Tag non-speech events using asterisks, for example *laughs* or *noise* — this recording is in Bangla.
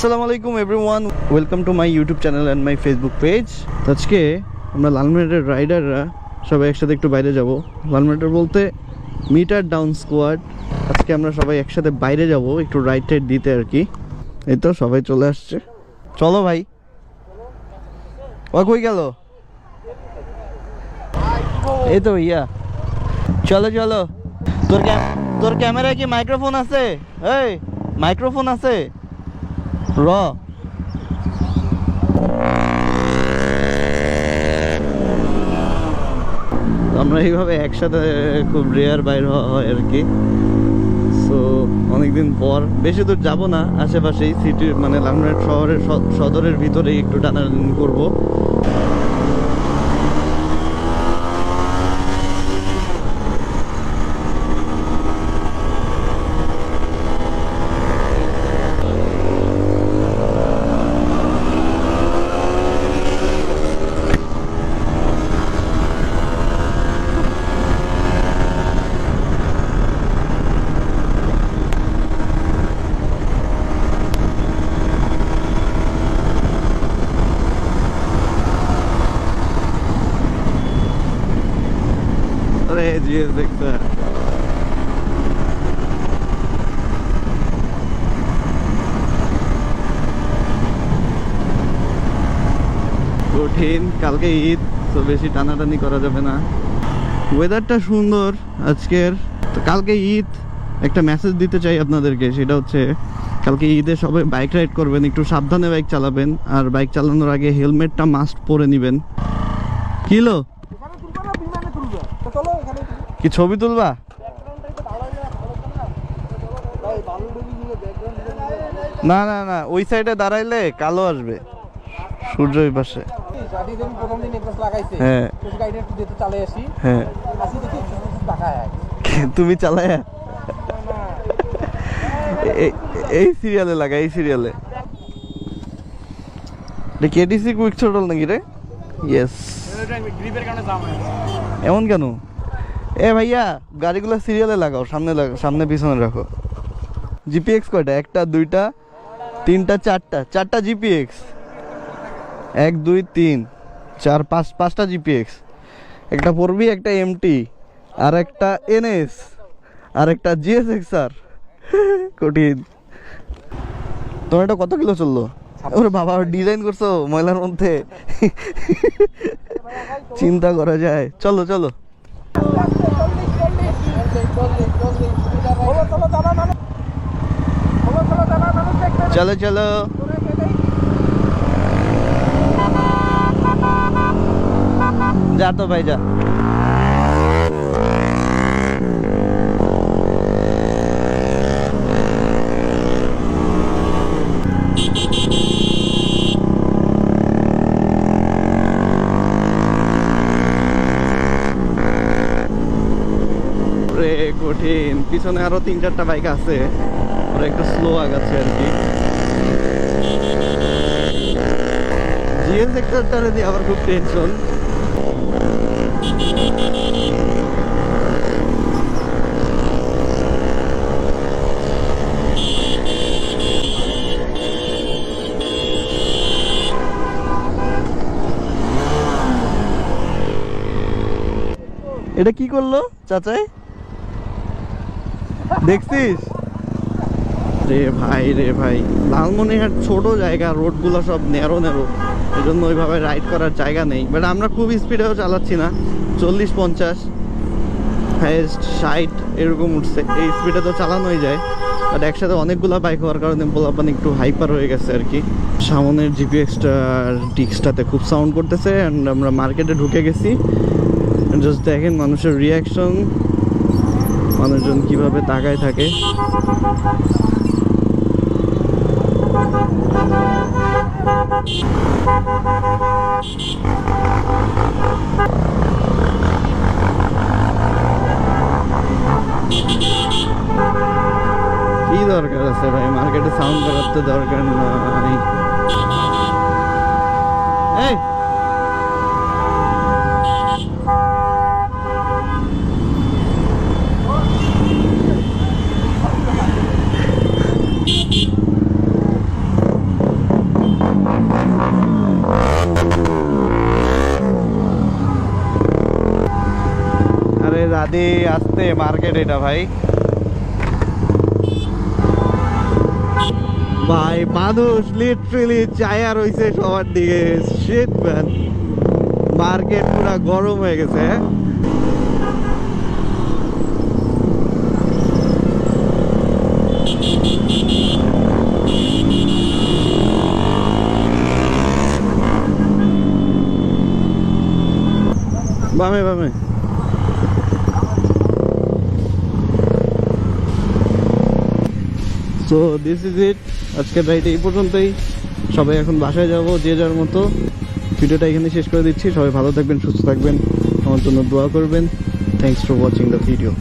আসসালামু আলাইকুম everyone welcome to my YouTube channel and my Facebook page আজকে আমরা লালমেটের রাইডাররা সবাই একসাথে একটু বাইরে যাব। লালমেটের বলতে মিটার ডাউন স্কোয়াড আজকে আমরা সবাই একসাথে বাইরে যাব, একটু রাইড টাইড দিতে আর কি। এই তো সবাই চলে আসছে। চলো ভাই। ও কই গেল? এই তো ইয়া। চলো চলো। তোর তোর ক্যামেরায় কি মাইক্রোফোন আছে? এই মাইক্রোফোন আছে? র। আমরা এইভাবে একসাথে খুব রেয়ার বাইর হওয়া হয় আর কি। সো অনেকদিন পর। বেশি দূর যাব না, আশেপাশেই সিটির মানে লালমোহন শহরের সদরের ভিতরেই একটু টানাটানি করব। edgy as they sound. কঠিন, কালকে ঈদ, তো বেশি টানাটানি করা যাবে না। ওয়েদারটা সুন্দর আজকের। তো কালকে ঈদ, একটা মেসেজ দিতে চাই আপনাদেরকে, সেটা হচ্ছে, কালকে ঈদে সবাই বাইক রাইড করবেন, একটু সাবধানে বাইক চালাবেন, আর বাইক চালানোর আগে হেলমেটটা মাস্ট পরে নেবেন। কিলো কি ছবি তুলবা? না, না। না ওই সাইডে দাঁড়াইলে কালো আসবে সূর্য ওই পাশে। হ্যাঁ। হ্যাঁ। তুমি চালায়? এই সিরিয়ালে লাগা এই সিরিয়ালে কেটিসি কুইক ছোটল নাকি রে? ইয়েস এমন কেন? এ ভাইয়া, গাড়িগুলো সিরিয়ালে লাগাও, সামনে লাগাও, সামনে পিছনে রাখো। জিপিএক্স কয়টা? একটা, দুইটা, তিনটা, চারটা। চারটা জিপিএক্স এক, দুই, তিন, চার, পাঁচ, পাঁচটা জিপিএক্স একটা পড়বি একটা এমটি আর একটা এনএস আর একটা জিএসএক্স আর *laughs* কঠিন। তোমার এটা কত কিলো চলল? ওরে বাবা ডিজাইন করছ ময়লার মধ্যে? *laughs* চিন্তা করা যায়। চলো চলো। তোরা চলো। যা তো ভাই যা রে কঠিন। পিছনে আরও তিন চারটা বাইক আছে। ওরা একটু স্লো আগাচ্ছে আর কি। আবার খুব টেনশন এটা কি করল, চাচাই? দেখছিস? রে ভাই রে ভাই। লালমনিরহাট ছোট জায়গা, রোডগুলো সব ন্যারো ন্যারো। জন্য ওইভাবে রাইড করার জায়গা নেই। বাট আমরা খুব স্পিডেও চালাচ্ছি না। চল্লিশ, পঞ্চাশ হাইয়েস্ট ষাট, এরকম উঠছে। এই স্পিডে তো চালানোই যায়। বাট একসাথে অনেকগুলো বাইক হওয়ার কারণে পোলাপান একটু হাইপার হয়ে গেছে আর কি। সামনের জিপিএক্সটার ডিস্কটাতে খুব সাউন্ড করতেছে। অ্যান্ড আমরা মার্কেটে ঢুকে গেছি। জাস্ট দেখেন মানুষের রিয়াকশন মানুষজন কীভাবে তাকায় থাকে। কি দরকার আছে ভাই? মার্কেটে সাউন্ড করার তো দরকার নাই আদে আসতে মার্কেট এটা ভাই। ভাই, মানুষ লিটারেলি চায়া রইছে সবার দিকে। শীত মার্কেট পুরা গরম হয়ে গেছে? বামে বামে। সো দিস ইজ ইট আজকের রাইড এই পর্যন্তই। সবাই এখন বাসায় যাব, যে যার মতো। ভিডিওটা এখানে শেষ করে দিচ্ছি। সবাই ভালো থাকবেন, সুস্থ থাকবেন। আমার জন্য দোয়া করবেন। Thanks for watching the video